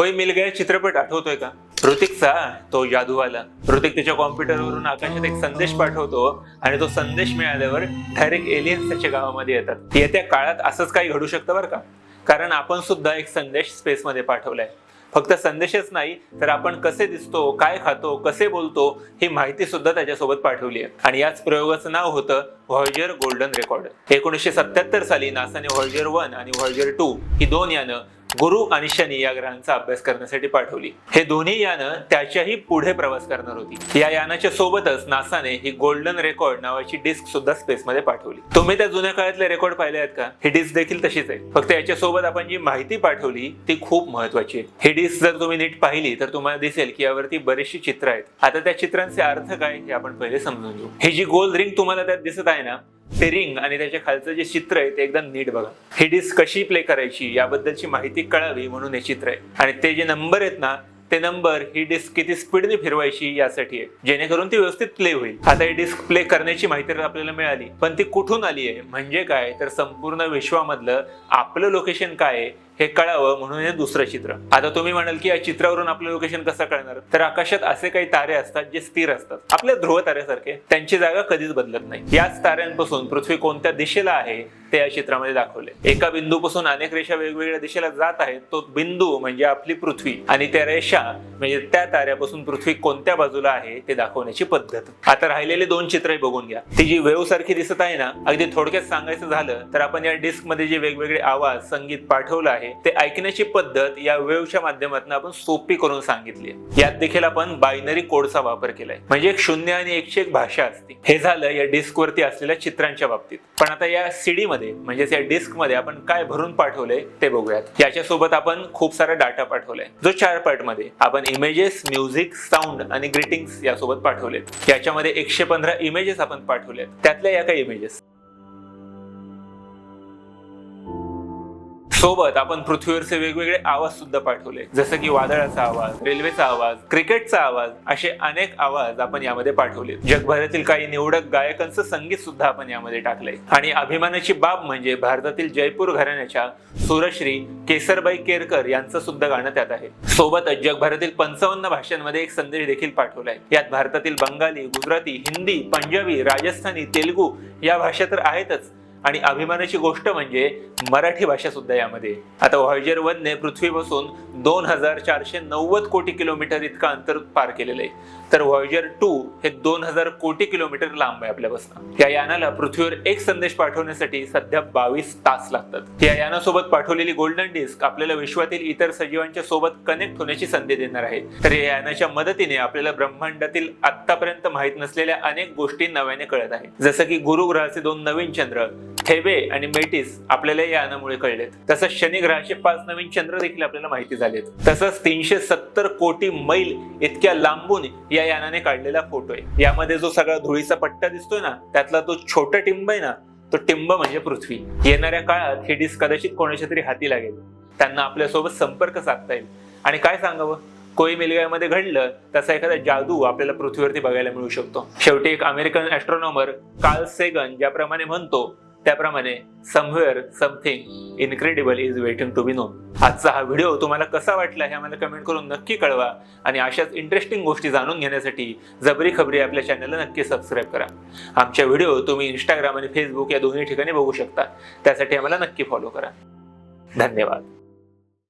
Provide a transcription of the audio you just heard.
कोई मिल गया चित्रपट आठवतोय का? ऋतिकचा तो जादूवाला. ऋतिक त्याच्या कॉम्प्युटरवरून आकाशात एक संदेश पाठवतो आणि तो संदेश मिळाल्यावर डायरेक्ट एलियन्स त्याच्या गावामध्ये येतात. येत्या काळात असंच काही घडू शकतं बरं का? कारण आपण सुद्धा एक संदेश स्पेसमध्ये पाठवलाय. फक्त संदेशच नाही तर आपण कसे दिसतो काय खातो कसे बोलतो ही माहिती सुद्धा त्याच्यासोबत पाठवली आहे. आणि याच प्रयोगाचं नाव होतं व्हॉयजर गोल्डन रेकॉर्ड. एकोणीसशे सत्याहत्तर साली नासाने व्हॉयजर वन आणि व्हॉयजर टू ही दोन यानं गुरु आणि शनी या ग्रहांचा अभ्यास करण्यासाठी पाठवली. हे दोन्ही यानं त्याच्याही पुढे प्रवास करणार होती. या यानाच्या सोबतच नासाने ही गोल्डन रेकॉर्ड नावाची डिस्क सुद्धा स्पेसमध्ये पाठवली. तुम्ही त्या जुन्या काळातले रेकॉर्ड पाहिले आहेत का? ही डिस्क देखील तशीच आहे. फक्त याच्या सोबत आपण जी माहिती पाठवली ती खूप महत्वाची आहे. ही डिस्क जर तुम्ही नीट पाहिली तर तुम्हाला दिसेल की यावरती बरीचशी चित्र आहेत. आता त्या चित्रांचे अर्थ काय हे आपण पहिले समजून घेऊ. ही जी गोल रिंग तुम्हाला त्यात दिसत आहे ना ते रिंग आणि त्याच्या खालचं जे चित्र आहे ते एकदम नीट बघा. ही डिस्क कशी प्ले करायची याबद्दलची माहिती कळावी म्हणून हे चित्र आहे. आणि ते जे नंबर आहेत ना ते नंबर ही डिस्क किती स्पीडने फिरवायची यासाठी आहे. जेणेकरून ती व्यवस्थित प्ले होईल. आता ही डिस्क प्ले करण्याची माहिती तर आपल्याला मिळाली पण ती कुठून आली आहे? म्हणजे काय? तर संपूर्ण विश्वामधलं आपलं लोकेशन काय आहे? हे कळावं म्हणून हे दुसरं चित्र. आता तुम्ही म्हणाल की या चित्रावरून आपलं लोकेशन कसं कळणार? तर आकाशात असे काही तारे असतात जे स्थिर असतात. आपल्या ध्रुव ताऱ्यासारखे. त्यांची जागा कधीच बदलत नाही. याच ताऱ्यांपासून पृथ्वी कोणत्या दिशेला आहे ते या चित्रामध्ये दाखवले. एका बिंदूपासून अनेक रेषा वेगवेगळ्या दिशेला जात आहेत. तो बिंदू म्हणजे आपली पृथ्वी आणि त्या रेषा म्हणजे त्या ताऱ्यापासून पृथ्वी कोणत्या बाजूला आहे ते दाखवण्याची पद्धत. आता राहिलेले दोन चित्रही बघून घ्या. ती जी वेव सारखी दिसत आहे ना अगदी थोडक्यात सांगायचं झालं तर आपण या डिस्कमध्ये जे वेगवेगळे आवाज संगीत पाठवलं आहे ते ऐकण्याची पद्धत या वेवच्या माध्यमातून आपण सोपी करून सांगितली. यात देखील आपण बायनरी कोडचा वापर केलाय. म्हणजे एक शून्य आणि एकशे एक भाषा असते. हे झालं या डिस्क वरती असलेल्या चित्रांच्या बाबतीत. पण आता या सीडी मध्ये म्हणजेच या डिस्कमध्ये आपण काय भरून पाठवलंय ते बघूयात. याच्यासोबत आपण खूप सारा डाटा पाठवलाय. जो चार पार्टमध्ये आपण इमेजेस म्युझिक साऊंड आणि ग्रीटिंग्स यासोबत पाठवलेत. याच्यामध्ये एकशे पंधरा इमेजेस आपण पाठवलेत. त्यातल्या या काही इमेजेस. सोबत आपण पृथ्वीवरचे वेगवेगळे आवाज सुद्धा पाठवले. जसं की वादळाचा आवाज रेल्वेचा आवाज क्रिकेटचा आवाज असे अनेक आवाज आपण यामध्ये पाठवले. जगभरातील काही निवडक गायकांचं संगीत सुद्धा आपण यामध्ये टाकलंय. आणि अभिमानाची बाब म्हणजे भारतातील जयपूर घराण्याच्या सुरश्री केसरबाई केरकर यांचं सुद्धा गाणं त्यात आहे. सोबतच जगभरातील पंचावन्न भाषांमध्ये एक संदेश देखील पाठवलाय. यात भारतातील बंगाली गुजराती हिंदी पंजाबी राजस्थानी तेलुगू या भाषा तर आहेतच. आणि अभिमानाची गोष्ट म्हणजे मराठी भाषा सुद्धा यामध्ये. आता व्हॉयजर वन ने पृथ्वीपासून दोन हजार चारशे नव्वद कोटी किलोमीटर इतकं अंतर पार केलेलं आहे. तर व्हॉयजर टू हे दोन हजार कोटी किलोमीटर लांब आहे आपल्यापासून या यानाला पृथ्वीवर एक संदेश पाठवण्यासाठी सध्या बावीस तास लागतात. या यानासोबत पाठवलेली गोल्डन डिस्क आपल्याला विश्वातील इतर सजीवांच्या सोबत कनेक्ट होण्याची संधी देणार आहे. तर या यानाच्या मदतीने आपल्याला ब्रह्मांडातील आतापर्यंत माहीत नसलेल्या अनेक गोष्टी नव्याने कळत आहेत. जसं की गुरुग्रहाचे दोन नवीन चंद्र थेबे आणि मेटिस आपल्याला या यानामुळे कळलेत. तसंच शनी ग्रहाचे पाच नवीन चंद्र देखील आपल्याला माहिती झालेत. तसंच तीनशे सत्तर कोटी मैल इतक्या लांबून या यानाने काढलेला फोटो आहे. यामध्ये जो सगळा धुळीचा पट्टा दिसतोय ना त्यातला तो छोटा टिंब आहे ना तो टिंब म्हणजे पृथ्वी. येणाऱ्या काळात ही डिस्क कदाचित कोणाच्या तरी हाती लागेल. त्यांना आपल्यासोबत संपर्क साधता येईल. आणि काय सांगावं? कोई मिलगायमध्ये घडलं तसा एखादा जादू आपल्याला पृथ्वीवरती बघायला मिळू शकतो. शेवटी एक अमेरिकन ऍस्ट्रॉनॉमर कार्ल सेगन ज्याप्रमाणे म्हणतो त्याप्रमाणे somewhere something incredible is waiting to be known आजचा हा व्हिडिओ तुम्हाला कसा वाटला हे आम्हाला कमेंट करून नक्की कळवा आणि अशाच इंटरेस्टिंग गोष्टी जाणून घेण्यासाठी जबरी खबरी आपल्या चॅनलला नक्की सबस्क्राईब करा. आमच्या व्हिडिओ तुम्ही इंस्टाग्राम आणि फेसबुक या दोन्ही ठिकाणी बघू शकता. त्यासाठी आम्हाला नक्की फॉलो करा. धन्यवाद.